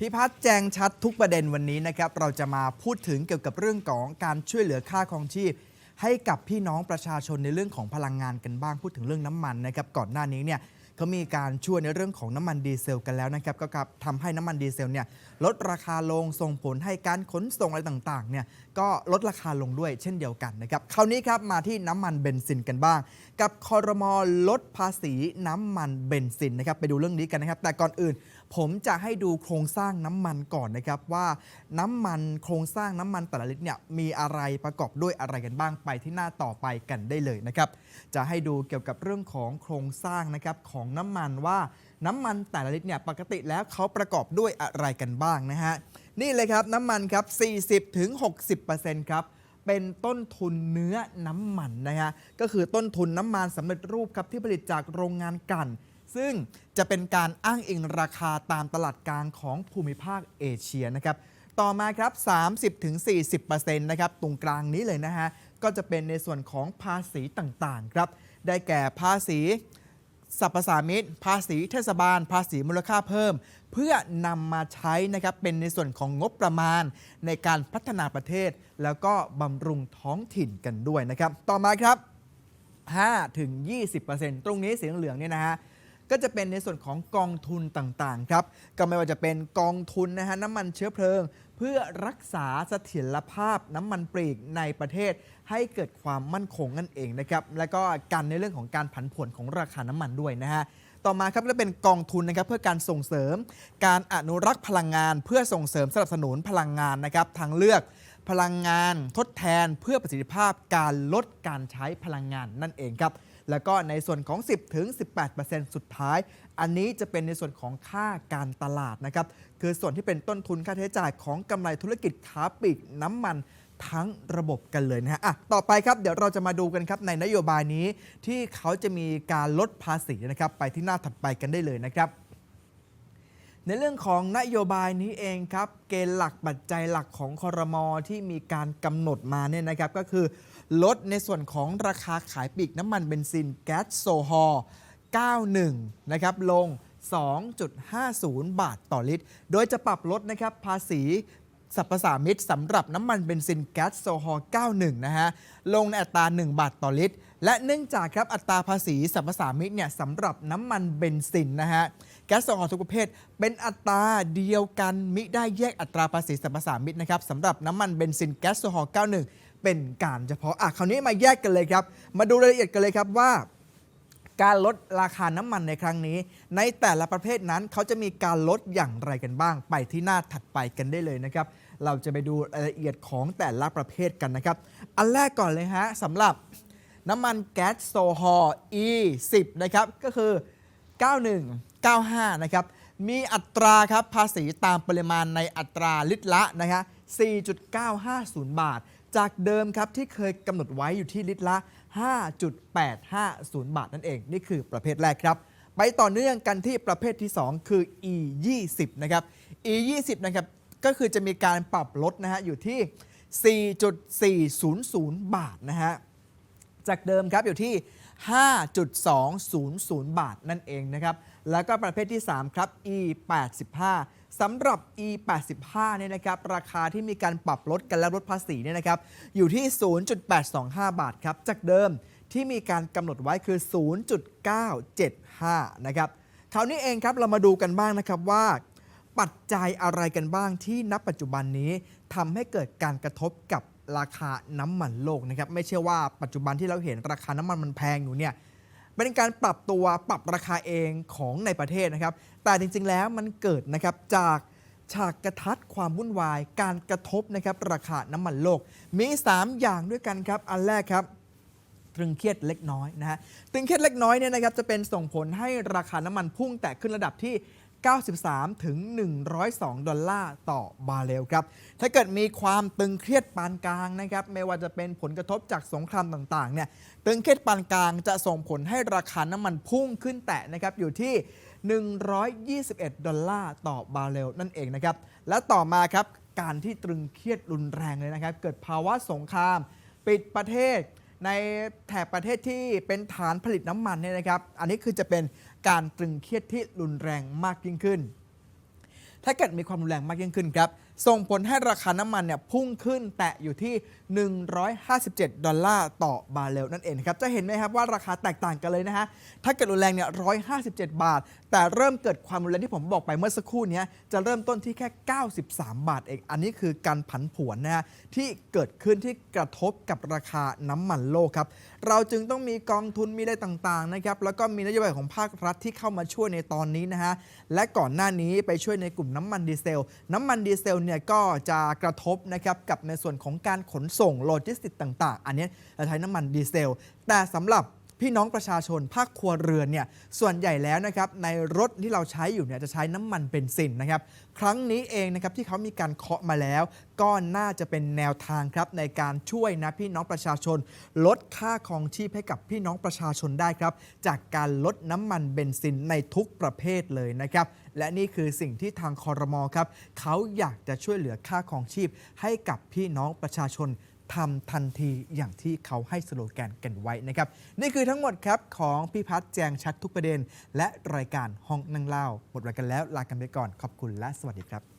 พิพัฒน์แจงชัดทุกประเด็นวันนี้นะครับ เราจะมาพูดถึงเกี่ยวกับเรื่องของการช่วยเหลือค่าครองชีพ ให้กับพี่น้องประชาชนในเรื่องของพลังงานกันบ้างพูดถึงเรื่องน้ำมันนะครับก่อนหน้านี้เนี่ยเขามีการช่วยในเรื่องของน้ำมันดีเซลกันแล้วนะครับ ก็ครับทำให้น้ำมันดีเซลเนี่ยลดราคาลงส่งผลให้การขนส่งอะไรต่างๆเนี่ยก็ลดราคาลงด้วยเช่นเดียวกันนะครับคราวนี้ครับมาที่น้ำมันเบนซินกันบ้าง กับคอรมอลดภาษีน้ำมันเบนซินนะครับไปดูเรื่องนี้กันนะครับ แต่ก่อนอื่น ผมจะให้ดูโครงสร้างน้ำมันก่อนนะครับว่าน้ำมันโครงสร้างน้ำมันแต่ละลิตรเนี่ยมีอะไรประกอบด้วยอะไรกันบ้างไปที่หน้าต่อไปกันได้เลยนะครับจะให้ดูเกี่ยวกับเรื่องของโครงสร้างนะครับของน้ำมันว่าน้ำมันแต่ละลิตรเนี่ยปกติแล้วเขาประกอบด้วยอะไรกันบ้างนะฮะนี่เลยครับน้ำมันครับ 40-60%ครับเป็นต้นทุนเนื้อน้ำมันนะฮะก็คือต้นทุนน้ำมันสำเร็จรูปครับที่ผลิตจากโรงงานกัน ซึ่งจะเป็นการอ้างอิงราคาตามตลาดกลางของภูมิภาคเอเชียนะครับต่อมาครับ 30-40%นะครับตรงกลางนี้เลยนะฮะ ก็จะเป็นในส่วนของภาษีต่างๆครับ ได้แก่ภาษีสรรพสามิตภาษีเทศบาล ภาษีมูลค่าเพิ่ม เพื่อนำมาใช้นะครับเป็นในส่วนของงบประมาณ ในการพัฒนาประเทศ แล้วก็บำรุงท้องถิ่นกันด้วยนะครับ ต่อมาครับ5ถึง20%ตรงนี้สีเหลืองเนี่ยนะฮะ ก็จะเป็นในส่วนของกองทุนต่างๆครับก็ไม่ว่าจะเป็นกองทุนนะฮะน้ำมันเชื้อเพลิง เพื่อรักษาเสถียรภาพน้ำมันปลีกในประเทศ ให้เกิดความมั่นคงนั่นเองนะครับแล้วก็กันในเรื่องของการผันผวนของราคาน้ำมันด้วยนะฮะต่อมาครับก็เป็นกองทุนนะครับเพื่อการส่งเสริม การอนุรักษ์พลังงาน เพื่อส่งเสริมสนับสนุนพลังงานนะครับทางเลือก พลังงานทดแทนเพื่อประสิทธิภาพการลดการใช้พลังงานนั่นเองครับ แล้วก็ในส่วนของ 10ถึง18%สุดท้าย อันนี้จะเป็นในส่วนของค่าการตลาดนะครับ คือส่วนที่เป็นต้นทุนค่าใช้จ่ายของกำไรธุรกิจค้าปลีกน้ำมันทั้งระบบกันเลยนะฮะอะต่อไปครับ เดี๋ยวเราจะมาดูกันครับในนโยบายนี้ที่เขาจะมีการลดภาษีนะครับไปที่หน้าถัดไปกันได้เลยนะครับ ในเรื่องของนโยบายนี้เองครับ เกณฑ์หลักปัจจัยหลักของคอรมอที่มีการกำหนดมาเนี่ยนะครับก็คือ ลดในส่วนของราคาขายปลีกน้ำมันเบนซินแก๊สโซฮอล์91 นะครับ ลง 2.50 บาทต่อลิตร โดยจะปรับลดนะครับภาษี สรรพสามิตสำหรับน้ำมันเบนซินแก๊สโซฮอล์91 นะฮะ ลงในอัตรา 1 บาทต่อลิตร และเนื่องจากครับอัตราภาษีสรรพสามิตเนี่ยสำหรับน้ำมันเบนซินนะฮะ แก๊สโซฮอล์ทุกประเภท เป็นอัตราเดียวกันมิได้แยกอัตราภาษีสรรพสามิตนะครับสำหรับน้ำมันเบนซินแก๊สโซฮอล์91 เป็นการเฉพาะอะคราวนี้มาแยกกันเลยครับ มาดูรายละเอียดกันเลยครับว่า การลดราคาน้ำมันในครั้งนี้ ในแต่ละประเภทนั้นเขาจะมีการลดอย่างไรกันบ้าง ไปที่หน้าถัดไปกันได้เลยนะครับ เราจะไปดูรายละเอียดของแต่ละประเภทกันนะครับ อันแรกก่อนเลยฮะสำหรับน้ำมันแก๊สโซฮอล์ E10 นะครับ ก็คือ 91 95 นะครับ มีอัตราครับภาษีตามปริมาณในอัตราลิตรละนะฮะ4.950 บาท จากเดิมครับที่เคยกำหนดไว้อยู่ที่ลิตรละ 5.850 บาทนั่นเอง นี่คือประเภทแรกครับ ไปต่อเนื่องกันที่ประเภทที่ 2 คือ E20 นะครับ E20 นะครับก็คือจะมีการปรับลดนะฮะอยู่ที่ 4.400 บาทนะฮะจากเดิมครับอยู่ที่ 5.200 บาทนั่นเองนะครับ แล้วก็ประเภทที่ 3 ครับ E85 สำหรับ E85 เนี่ยนะครับราคาที่มีการปรับลดกันและลดภาษีเนี่ยนะครับอยู่ที่ 0.825 บาทครับจากเดิมที่มีการกำหนดไว้คือ 0.975 นะครับคราวนี้เองครับเรามาดูกันบ้างนะครับว่า ปัจจัยอะไรกันบ้างที่ณปัจจุบันนี้ทำให้เกิดการกระทบกับ ราคาน้ำมันโลกนะครับไม่ใช่ว่าปัจจุบันที่เราเห็นราคาน้ำมันมันแพงอยู่เนี่ยเป็นการปรับตัวปรับราคาเองของในประเทศนะครับ แต่จริงๆแล้วมันเกิดนะครับจากฉากกระทัดความวุ่นวาย การกระทบนะครับราคาน้ำมันโลก มี 3 อย่างด้วยกันครับ อันแรกครับตรึงเครียดเล็กน้อยนะฮะตึงเครียดเล็กน้อยเนี่ยนะครับจะเป็นส่งผลให้ราคาน้ำมันพุ่งแต่ขึ้นระดับที่ 93 ถึง 102 ดอลลาร์ต่อบาร์เรลครับ ถ้าเกิดมีความตึงเครียดปานกลางนะครับ ไม่ว่าจะเป็นผลกระทบจากสงครามต่างๆ เนี่ย ตึงเครียดปานกลางจะส่งผลให้ราคาน้ำมันพุ่งขึ้นแตะนะครับ อยู่ที่ 121 ดอลลาร์ต่อบาร์เรลนั่นเองนะครับ และต่อมาครับ การที่ตรึงเครียดรุนแรงเลยนะครับ เกิดภาวะสงคราม ปิดประเทศ ในแถบประเทศที่เป็นฐานผลิตน้ำมันเนี่ยนะครับ อันนี้คือจะเป็นการตรึงเครียดที่รุนแรงมากยิ่งขึ้น ถ้าเกิดมีความรุนแรงมากยิ่งขึ้นครับ ส่งผลให้ราคาน้ำมันเนี่ยพุ่งขึ้นแตะอยู่ที่ 157 ดอลลาร์ต่อบาร์เรลนั่นเองครับ จะเห็นไหมครับว่าราคาแตกต่างกันเลยนะฮะ ถ้าเกิดรุนแรงเนี่ย 157 บาท แต่เริ่มเกิดความรุนแรงที่ผมบอกไปเมื่อสักครู่นี้จะเริ่มต้นที่แค่ 93 บาทเอง อันนี้คือการผันผวนนะฮะที่เกิดขึ้นที่กระทบกับราคาน้ำมันโลกครับ เราจึงต้องมีกองทุนมีอะไรต่างๆนะครับแล้วก็มีนโยบายของภาครัฐที่เข้ามาช่วยในตอนนี้นะฮะและก่อนหน้านี้ไปช่วยในกลุ่มน้ำมันดีเซล น้ำมันดีเซลเนี่ยก็จะกระทบนะครับกับในส่วนของการขนส่งโลจิสติกต่าง ๆ อันนี้จะใช้น้ำมันดีเซล แต่สำหรับ พี่น้องประชาชนภาคครัวเรือนเนี่ยส่วนใหญ่แล้วนะครับในรถที่เราใช้อยู่เนี่ยจะใช้น้ำมันเบนซินนะครับครั้งนี้เองนะครับที่เขามีการเคาะมาแล้ว ก็น่าจะเป็นแนวทางครับในการช่วยนะพี่น้องประชาชน ลดค่าครองชีพให้กับพี่น้องประชาชนได้ครับ จากการลดน้ำมันเบนซินในทุกประเภทเลยนะครับและนี่คือสิ่งที่ทางคอรมอครับเขาอยากจะช่วยเหลือค่าครองชีพให้กับพี่น้องประชาชน ทำทันทีอย่างที่เขาให้สโลแกนกันไว้นะครับ นี่คือทั้งหมดครับของพี่พัฒน์แจงชัดทุกประเด็น และรายการห้องนั่งเล่า หมดเวลากันแล้วลากันไปก่อนขอบคุณและสวัสดีครับ